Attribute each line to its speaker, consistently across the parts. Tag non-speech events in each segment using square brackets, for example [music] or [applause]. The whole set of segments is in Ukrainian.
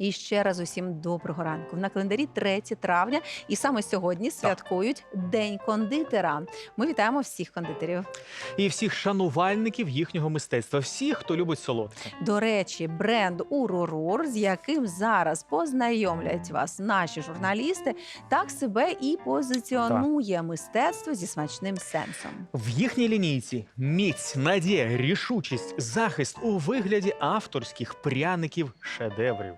Speaker 1: І ще раз усім доброго ранку. На календарі 3 травня, і саме сьогодні святкують День кондитера. Ми вітаємо всіх кондитерів.
Speaker 2: І всіх шанувальників їхнього мистецтва, всіх, хто любить солодке.
Speaker 1: До речі, бренд Урурур, з яким зараз познайомлять вас наші журналісти, так себе і позиціонує мистецтво зі смачним сенсом.
Speaker 2: В їхній лінійці міць, надія, рішучість, захист у вигляді авторських пряників шедеврів.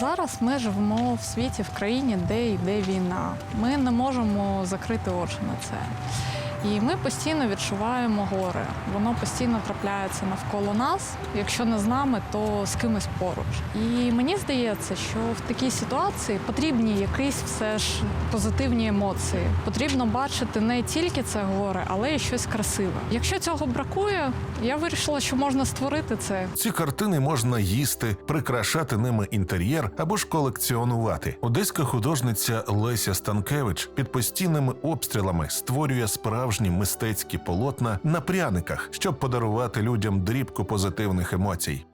Speaker 3: Зараз ми живемо в світі, в країні, де йде війна. Ми не можемо закрити очі на це. І ми постійно відчуваємо горе. Воно постійно трапляється навколо нас. Якщо не з нами, то з кимось поруч. І мені здається, що в такій ситуації потрібні якісь все ж позитивні емоції. Потрібно бачити не тільки це горе, але й щось красиве. Якщо цього бракує, я вирішила, що можна створити це.
Speaker 4: Ці картини можна їсти, прикрашати ними інтер'єр або ж колекціонувати. Одеська художниця Леся Станкевич під постійними обстрілами створює справжні мистецькі полотна на пряниках, щоб подарувати людям дрібку позитивних емоцій.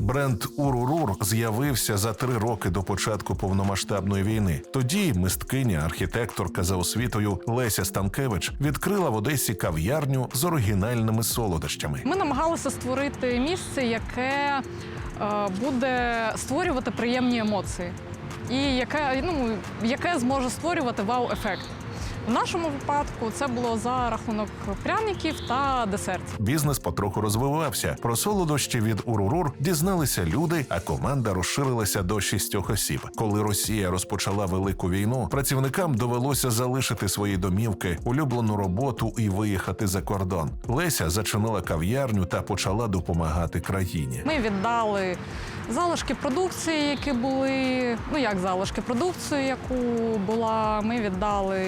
Speaker 4: Бренд Урурур з'явився за три роки до початку повномасштабної війни. Тоді мисткиня, архітекторка за освітою Леся Станкевич відкрила в Одесі кав'ярню з оригінальними солодощами.
Speaker 3: Ми намагалися створити місце, яке е, буде створювати приємні емоції, і яке, ну, яке зможе створювати вау-ефект. В нашому випадку це було за рахунок пряників та десертів.
Speaker 4: Бізнес потроху розвивався. Про солодощі від Урурур дізналися люди, а команда розширилася до шістьох осіб. Коли Росія розпочала велику війну, працівникам довелося залишити свої домівки, улюблену роботу і виїхати за кордон. Леся зачинила кав'ярню та почала допомагати країні.
Speaker 3: Ми віддали залишки продукції, які були. Ну як залишки продукцію, яку була. Ми віддали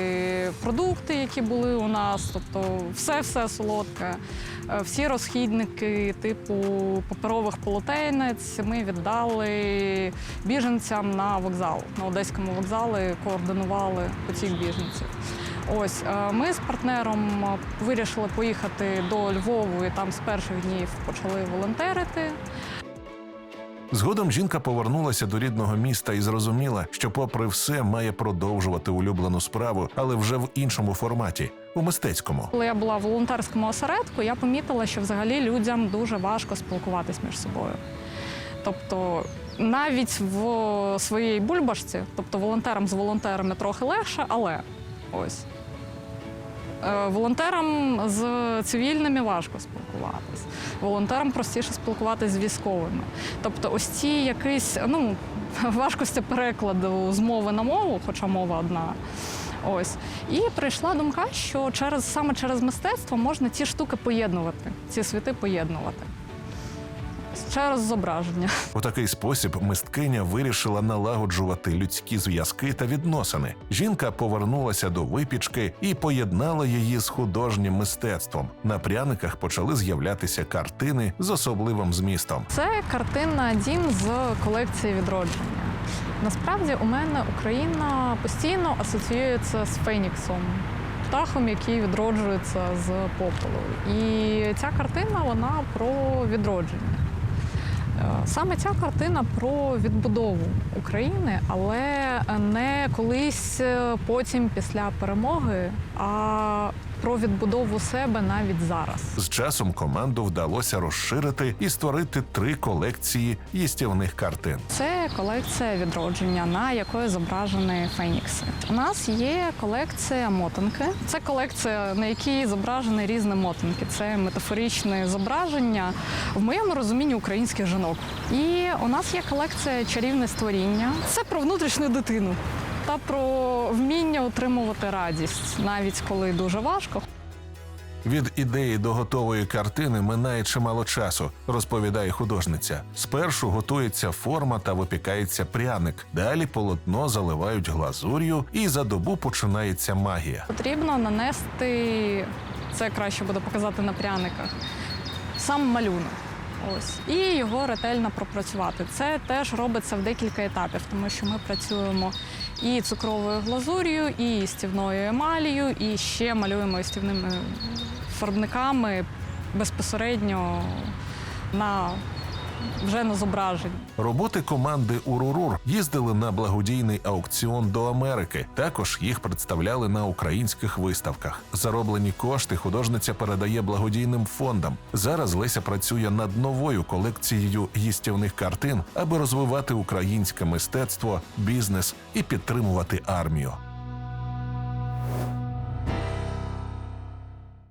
Speaker 3: продукти, які були у нас, тобто все все солодке. Е, Всі розхідники типу паперових полотенець ми віддали біженцям на вокзал. На одеському вокзалі координували потік біженців. Ось е, ми з партнером вирішили поїхати до Львову і там з перших днів почали волонтерити.
Speaker 4: Згодом жінка повернулася до рідного міста і зрозуміла, що, попри все, має продовжувати улюблену справу, але вже в іншому форматі у мистецькому.
Speaker 3: Коли я була в волонтерському осередку, я помітила, що взагалі людям дуже важко спілкуватись між собою. Тобто навіть в своїй бульбашці, тобто волонтерам з волонтерами трохи легше, але ось. Е, Волонтерам з цивільними важко спілкуватися. Волонтерам простіше спілкуватися з військовими. Тобто, ось ці якісь ну, [laughs] важкості перекладу з мови на мову, хоча мова одна. Ось. І прийшла думка, що через, саме через мистецтво можна ці штуки поєднувати, ці світи поєднувати. Ось Через зображення.
Speaker 4: У такий спосіб мисткиня вирішила налагоджувати людські зв'язки та відносини. Жінка повернулася до випічки і поєднала її з художнім мистецтвом. На пряниках почали з'являтися картини з особливим змістом.
Speaker 3: Це картина Дім з колекції відродження. Насправді у мене Україна постійно асоціюється з Феніксом, птахом, який відроджується з попелу. І ця картина вона про відродження. Е, Саме ця картина про відбудову України, але не колись е, потім після перемоги, а про відбудову себе навіть зараз.
Speaker 4: З часом команду вдалося розширити і створити три колекції їстівних картин.
Speaker 3: Це колекція відродження, на якої зображені фенікси. У нас є колекція мотанки. Це колекція, на якій зображені різні мотанки. Це метафоричне зображення в моєму розумінні українських жінок. І у нас є колекція чарівне створіння. Це про внутрішню дитину. Та про вміння отримувати радість, навіть коли дуже важко.
Speaker 4: Від ідеї до готової картини минає чимало часу, розповідає художниця. Спершу готується форма та випікається пряник. Далі полотно заливають глазур'ю, і за добу починається магія.
Speaker 3: Потрібно нанести, це краще буде показати на пряниках, сам малюнок. Ось і його ретельно пропрацювати. Це теж робиться в декілька етапів, тому що ми працюємо і цукровою глазур'ю, і стівною емалію, і ще малюємо стівними фарбниками безпосередньо на вже на зображенні.
Speaker 4: Роботи команди Урурур їздили на благодійний аукціон до Америки. Також їх представляли на українських виставках. Зароблені кошти художниця передає благодійним фондам. Зараз Леся працює над новою колекцією їстівних картин, аби розвивати українське мистецтво, бізнес і підтримувати армію.